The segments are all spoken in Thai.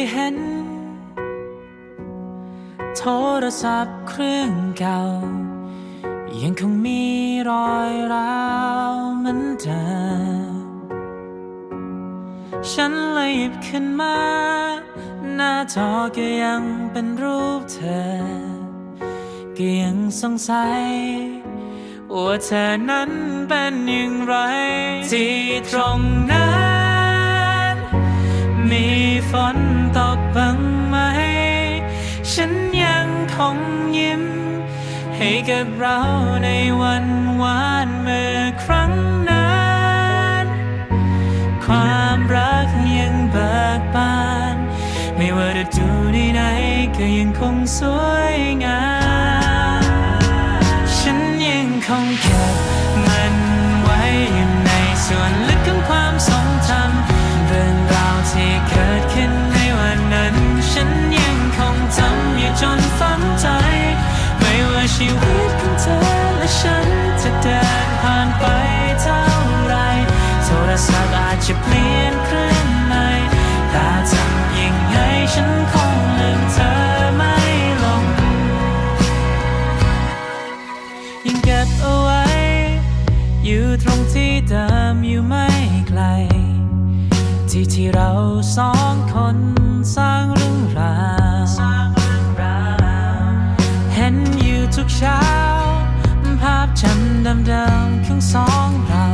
ยเห็น โทรศัพท์เครื่องเก่า ยังคงมีรอยร้าวเหมือนเดิมฉันเลยหยิบขึ้นมา หน้าจอก็ยังเป็นรูปเธอ ก็ยังสงสัย ว่าเธอนั้นเป็นอย่างไร ที่ตรงนั้น มีฝน ให้กับเราในวันวานเมื่อครั้งนั้น ความรักยังเบิกบาน ไม่ว่าจะดูที่ไหนก็ยังคงสวยงาม ฉันยังคงเก็บมันไว้อยู่ในส่วนลึกของความ อยู่ตรงที่เดิมอยู่ไม่ไกล ที่ที่เราสองคนสร้างเรื่องราวเห็นอยู่ทุกเช้า ภาพจำเดิมๆของสองเรา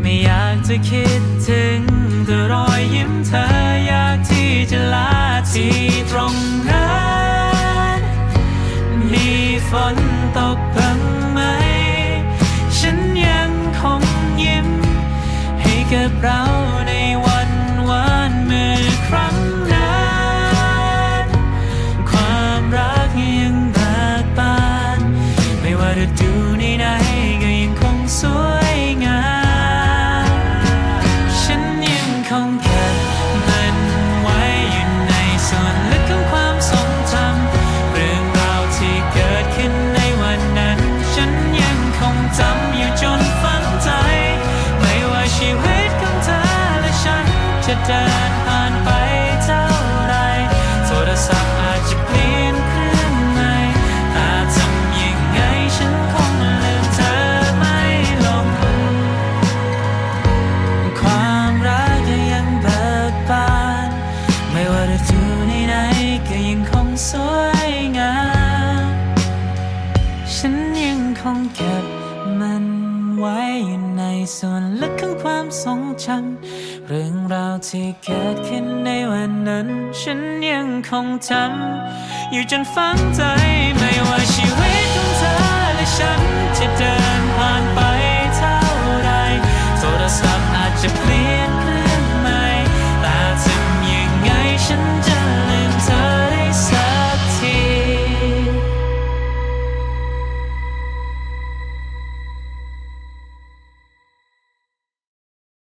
ไม่อยากจะคิดถึงแต่รอ สวยงาม ฉันยังคงเก็บมันไว้อยู่ในส่วนลึกของความทรงจำเรื่องราวที่เกิดขึ้นในวันนั้น ฉันยังคงจำอยู่จนฝังใจไม่ว่าชีวิต